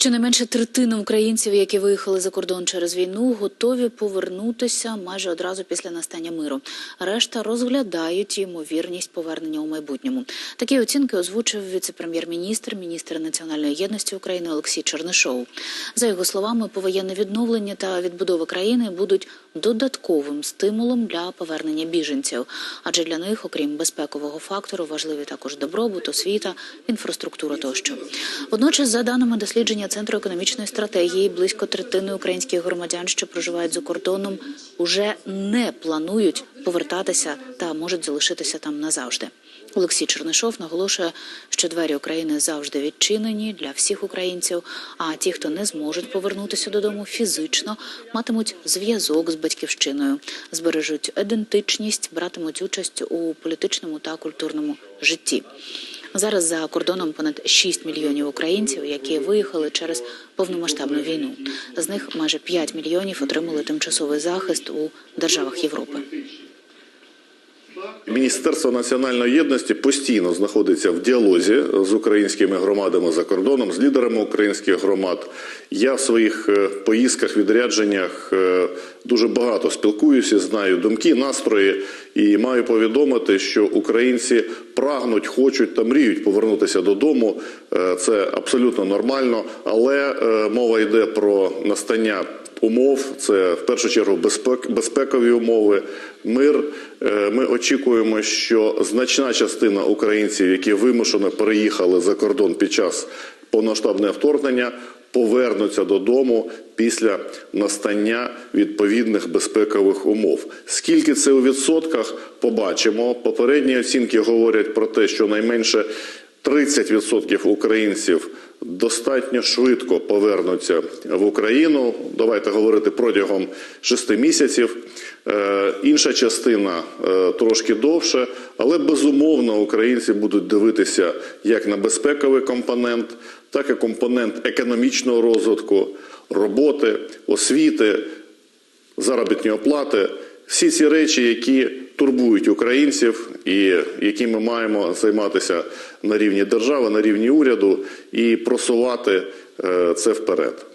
Щонайменше третина українців, які виїхали за кордон через війну, готові повернутися майже одразу після настання миру. Решта розглядають ймовірність повернення у майбутньому. Такі оцінки озвучив віце-прем'єр-міністр, міністр національної єдності України Олексій Чернишов. За його словами, повоєнне відновлення та відбудова країни будуть додатковим стимулом для повернення біженців, адже для них, окрім безпекового фактору, важливі також добробут, освіта, інфраструктура тощо. Водночас, за даними дослідження Центру економічної стратегії, близько третини українських громадян, що проживають за кордоном, уже не планують повертатися та можуть залишитися там назавжди. Олексій Чернишов наголошує, що двері України завжди відчинені для всіх українців. А ті, хто не зможуть повернутися додому фізично, матимуть зв'язок з батьківщиною, збережуть ідентичність, братимуть участь у політичному та культурному житті. Зараз за кордоном понад 6 мільйонів українців, які виїхали через повномасштабну війну. З них майже 5 мільйонів отримали тимчасовий захист у державах Європи. Міністерство національної єдності постійно знаходиться в діалозі з українськими громадами за кордоном, з лідерами українських громад. Я в своїх е, поїздках, відрядженнях е, дуже багато спілкуюся, знаю думки, настрої і маю повідомити, що українці прагнуть, хочуть та мріють повернутися додому. Е, Це абсолютно нормально, але мова йде про настання умов, це в першу чергу безпек, безпекові умови, мир. Е, Ми очікуємо, що значна частина українців, які вимушено переїхали за кордон під час повноштабного вторгнення, повернуться додому після настання відповідних безпекових умов. Скільки це у відсотках, побачимо. Попередні оцінки говорять про те, що найменше 30% українців достатньо швидко повернуться в Україну. Давайте говорити протягом шести місяців. Е, Інша частина е, трошки довше, але безумовно українці будуть дивитися як на безпековий компонент, так і компонент економічного розвитку, роботи, освіти, заробітної оплати. Всі ці речі, які турбують українців, і які ми маємо займатися на рівні держави, на рівні уряду і просувати е, це вперед.